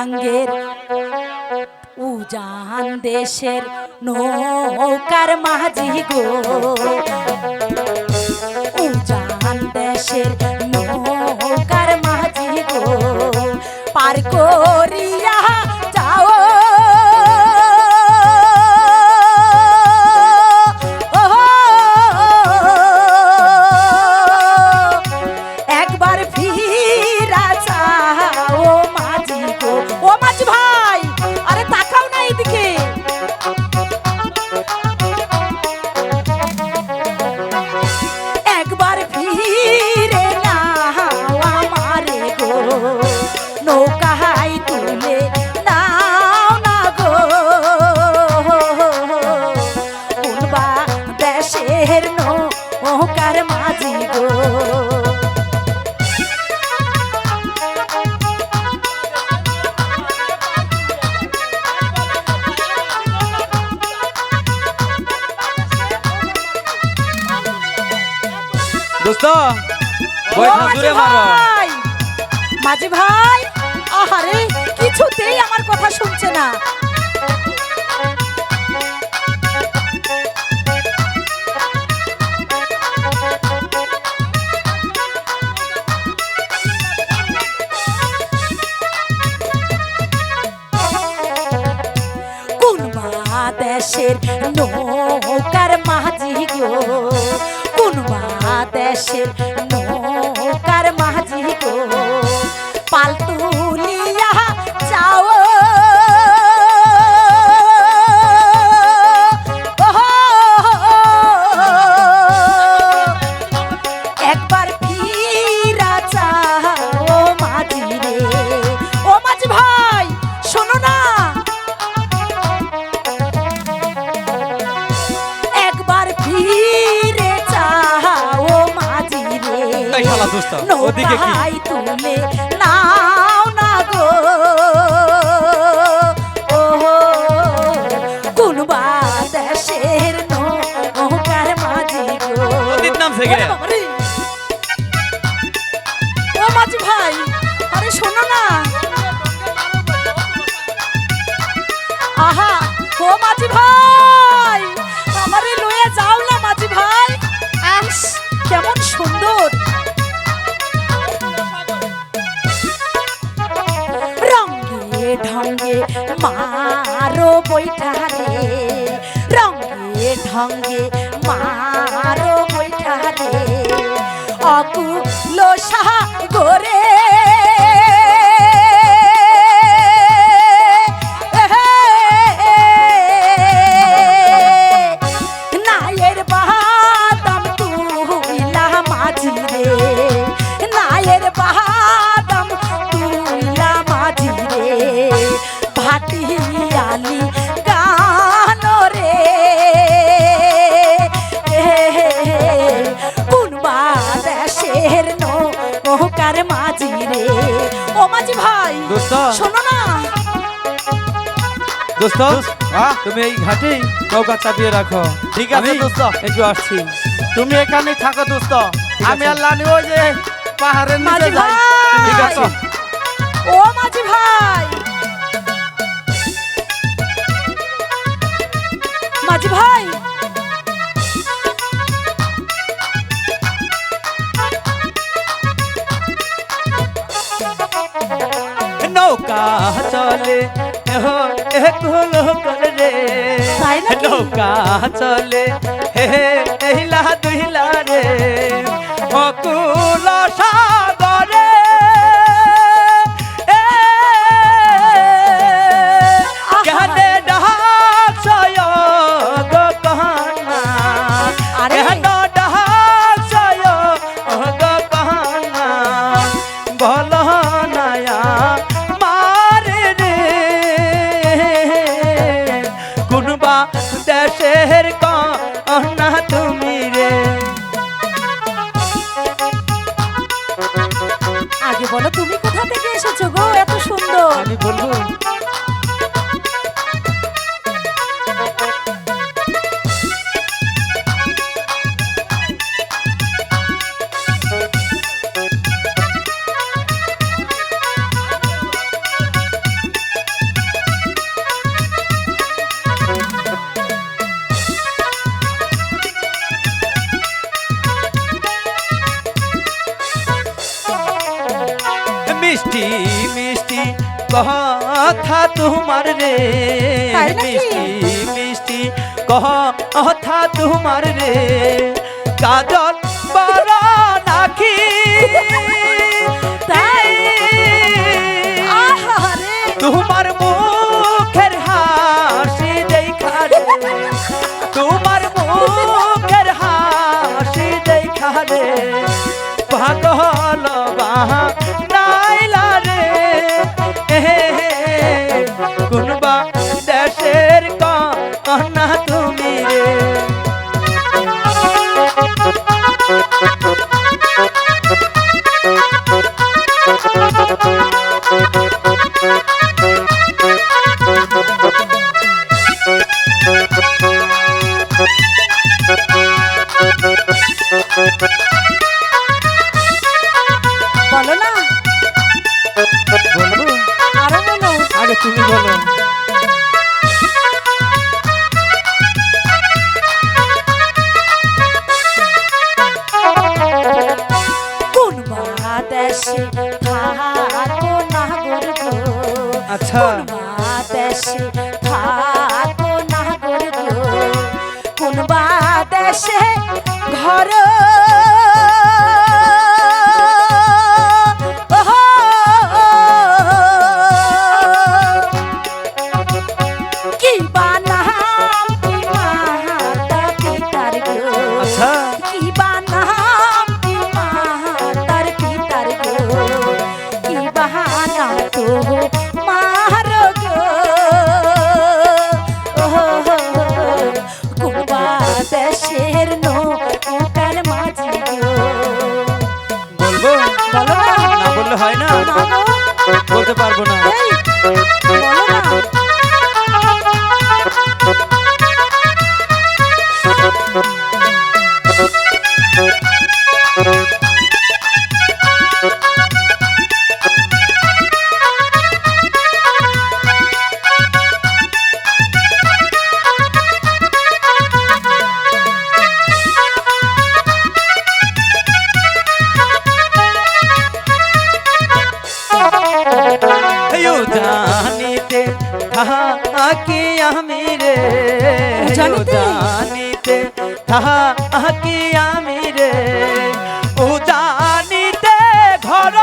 জাহাঙ্গের। উজান দেশের নৌকার মাঝি গো। উজান দেশের নৌকার মাঝি গো। পার ওহকার মাঝি গো। দোস্ত মাঝি ভাই! আহারে কিছুতেই আমার কথা শুনছে না। শালা দুস্তা ওদিকে কি? কারে মাঝি রে। ও মাঝি ভাই শোনো না। দোস্ত তুমি এই ঘাটে নৌকা চাপিয়ে রাখো। ঠিক আছে দোস্ত। একটু আসছি। তুমি এখানে থাকো দোস্ত। আমি আর লানি ওই যে পাহাড়ের নিচে যাই। ও মাঝি ভাই। মাঝি ভাই চলে নৌকা? চলে হে এইলা দুইলা রে। অকুল কথা তোমার রে? মিষ্টি মিষ্টি কথা তোমার রে। কাজল বড়? আহারে তোমার মুখের হাসি দেখা রে। তোমার মুখের হাসি দেখা রে। পাগল বাহা আচ্ছা। দেশে থাকো না গর্ব কোন দেশে ঘর থাকি আমি রে জানিতে? থাকি আমি রে ও জানিতে ঘর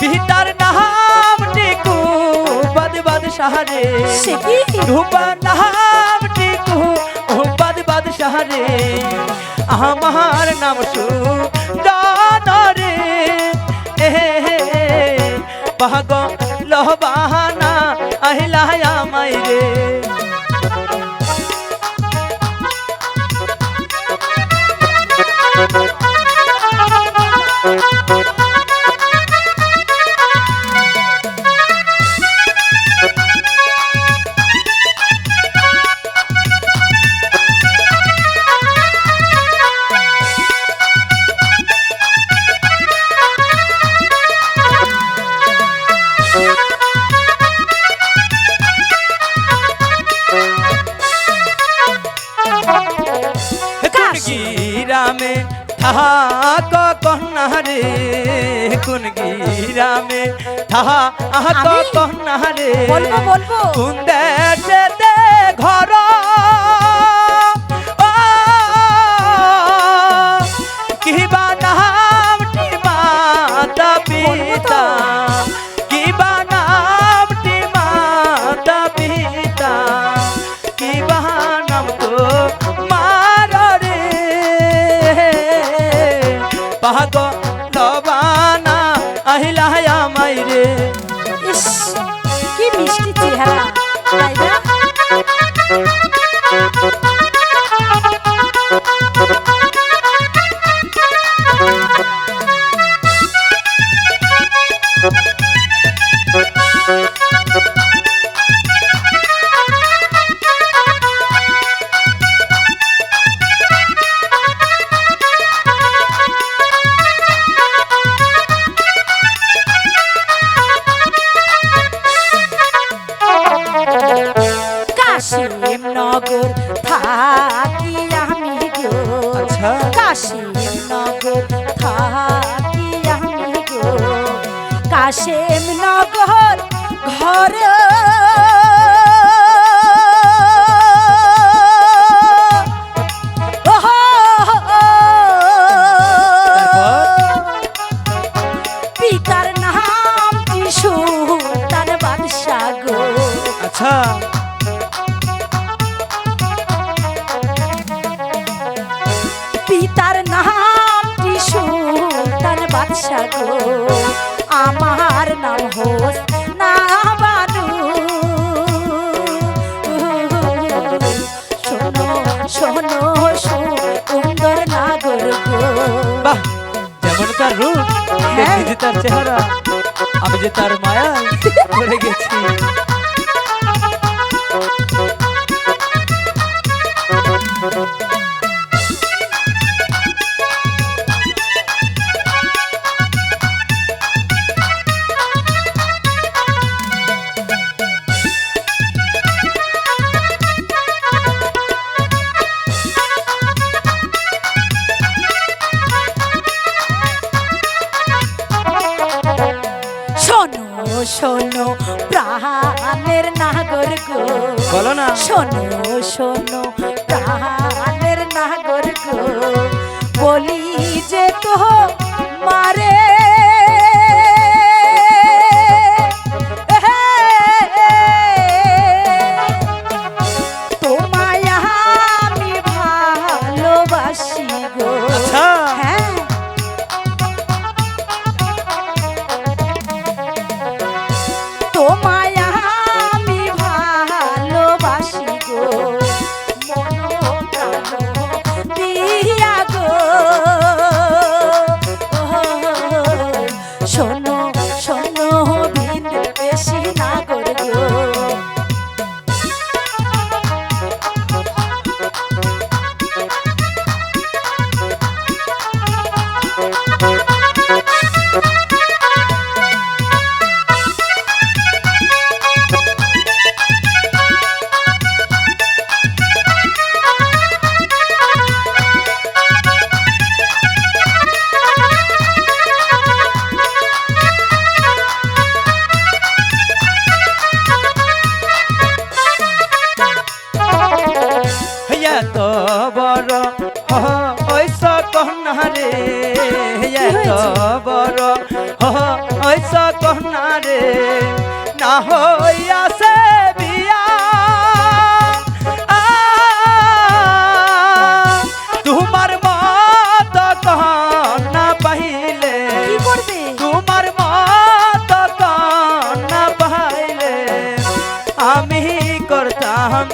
পিতার নাম টিকু বদ বদ সাহারে ধুপা নাম টিকু বদ বদ সাহারে। আমার নাম সু পাগ লহবানা আহিলা আমায় গিরামে থাক আমি? কন্যা রে বলব বলব। কোন দেশেতে ঘর। কিবা নামটি মাতা পিতা? কিবা নামটি মাতা পিতা? কিবা নাম তো মার রে? রে ইস কি মিষ্টি চেহারা তাই না? বাদশা গো। আমার নাম হোস না বানু। শোনো শোনো সুন্দর নাগর গো। বাহ যেমন তার রূপ হ্যাঁ। তার চেহারা। আমি যে তার মায়া গেছি। বলো না। শোনো শোনো প্রাণের নাগর গো বলি যে তো মারে বড় হইস কহনা রে হইয়া তো বড় হইস কহনা রে না হইয়াছে বিয়া। তোমার মত কহনা পাইলে তোমার মত কন্যা পাইলে আমি করতাম